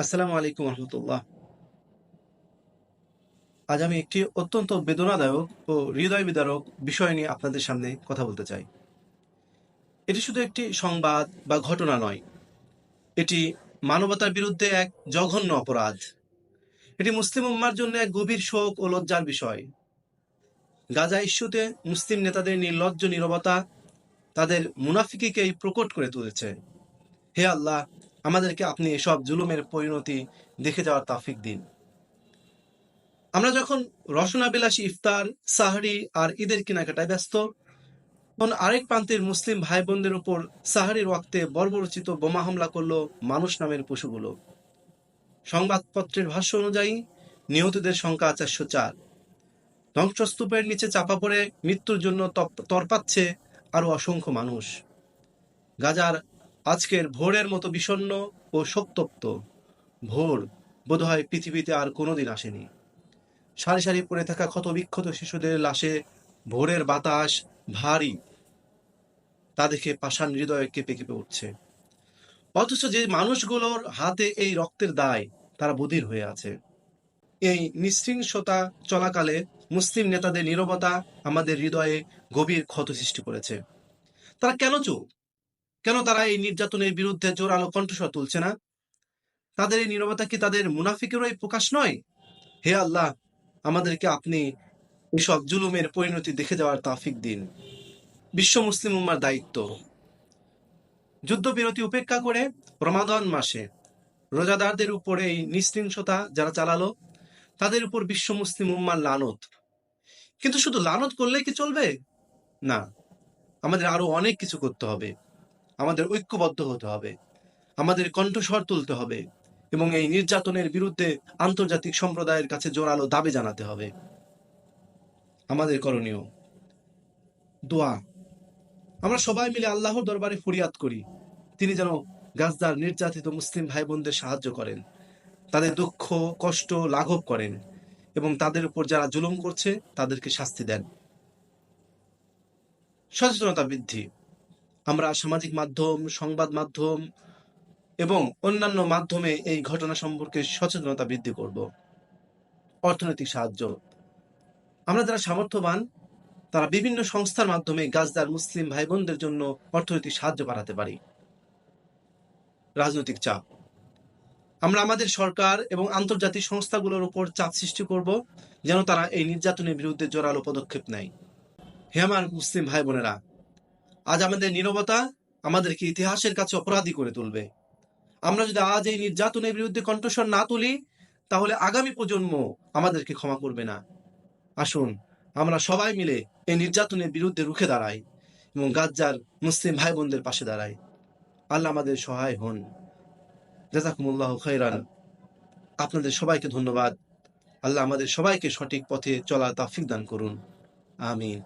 আসসালামু আলাইকুম রহমতুল্লাহ। আজ আমি একটি অত্যন্ত বেদনাদায়ক ও হৃদয় বিদারক বিষয় নিয়ে আপনাদের সামনে কথা বলতে চাই। এটি শুধু একটি সংবাদ বা ঘটনা নয়, এটি মানবতার বিরুদ্ধে এক জঘন্য অপরাধ। এটি মুসলিম উম্মার জন্য এক গভীর শোক ও লজ্জার বিষয়। গাজা ইস্যুতে মুসলিম নেতাদের নির্লজ্জ নীরবতা তাদের মুনাফিকিকেই প্রকট করে তুলেছে। হে আল্লাহ আমাদেরকে আপনি এসব জুলুমের পরিণতি দেখে যাওয়ার তাফিক দিন। আমরা যখন রসনাবিলাসী ইফতার, সাহারি আর ঈদের কেনাকাটায় ব্যস্ত, তখন আরেক প্রান্তের মুসলিম ভাই বোনদের উপর সাহারির ওয়াক্তে বর্বরচিত বোমা হামলা করল মানুষ নামের পশুগুলো। সংবাদপত্রের ভাষ্য অনুযায়ী, নিহতদের সংখ্যা চারশো চার। ধ্বংসস্তূপের নিচে চাপা পড়ে মৃত্যুর জন্য তরপাচ্ছে আরও অসংখ্য মানুষ। গাজার আজকের ভোরের মতো বিষণ্ণ ও শোকতপ্ত ভোর বোধহয় পৃথিবীতে আর কোনোদিন আসেনি। সারি সারি পড়ে থাকা ক্ষত বিক্ষত শিশুদের লাশে ভোরের বাতাস ভারী, তা দেখে পাষাণ হৃদয় কেঁপে কেঁপে উঠছে। অথচ যে মানুষগুলোর হাতে এই রক্তের দায়, তারা বধির হয়ে আছে। এই নিঃশৃংসতা চলাকালে মুসলিম নেতাদের নীরবতা আমাদের হৃদয়ে গভীর ক্ষত সৃষ্টি করেছে। তারা কেন চুপ? কেন তারা এই নির্যাতনের বিরুদ্ধে জোরালো কণ্ঠস্বর তুলছে না? তাদের এই নীরবতা কি তাদের মুনাফিকেরই প্রকাশ নয়? হে আল্লাহ, আমাদেরকে আপনি এসব জুলুমের পরিণতি দেখে যাওয়ার তাফিক দিন। বিশ্ব মুসলিম উম্মার দায়িত্ব। যুদ্ধবিরতি উপেক্ষা করে রমাদান মাসে রোজাদারদের উপর এই নিঃশৃংসতা যারা চালালো, তাদের উপর বিশ্ব মুসলিম উম্মার লানত। কিন্তু শুধু লানত করলে কি চলবে? না, আমাদের আরও অনেক কিছু করতে হবে। আমাদের ঐক্যবদ্ধ হতে হবে, আমাদের কণ্ঠস্বর তুলতে হবে এবং এই নির্যাতনের বিরুদ্ধে আন্তর্জাতিক সম্প্রদায়ের কাছে জোরালো দাবি জানাতে হবে। আমাদের করণীয় দোয়া। আমরা সবাই মিলে আল্লাহর দরবারে ফরিয়াদ করি। তিনি যেন গাজদার নির্যাতিত মুসলিম ভাই বোনদের সাহায্য করেন, তাদের দুঃখ, কষ্ট লাঘব করেন এবং তাদের উপর যারা জুলুম করছে তাদেরকে শাস্তি দেন। সচেতনতা বৃদ্ধি। আমরা সামাজিক মাধ্যম, সংবাদ মাধ্যম এবং অন্যান্য মাধ্যমে এই ঘটনা সম্পর্কে সচেতনতা বৃদ্ধি করব। অর্থনৈতিক সাহায্য। আমরা যারা সামর্থ্যবান, তারা বিভিন্ন সংস্থার মাধ্যমে গাজদার মুসলিম ভাই বোনদের জন্য অর্থনৈতিক সাহায্য বাড়াতে পারি। রাজনৈতিক চাপ। আমরা আমাদের সরকার এবং আন্তর্জাতিক সংস্থাগুলোর উপর চাপ সৃষ্টি করব, যেন তারা এই নির্যাতনের বিরুদ্ধে জোরালো পদক্ষেপ নেয়। হে আমার মুসলিম ভাই বোনেরা আজ আমাদের নীরবতা আমাদেরকে ইতিহাসের কাছে অপরাধী করে তুলবে। আমরা যদি আজ এই নির্যাতনের বিরুদ্ধে কণ্ঠস্বর না তুলি, তাহলে আগামী প্রজন্ম আমাদেরকে ক্ষমা করবে না। আসুন, আমরা সবাই মিলে এই নির্যাতনের বিরুদ্ধে রুখে দাঁড়াই এবং গাজ্জার মুসলিম ভাই বোনদের পাশে দাঁড়াই। আল্লাহ আমাদের সহায় হন। জাজাকুমুল্লাহ খৈরান আপনাদের সবাইকে ধন্যবাদ। আল্লাহ আমাদের সবাইকে সঠিক পথে চলা তাফিক দান করুন। আমিন।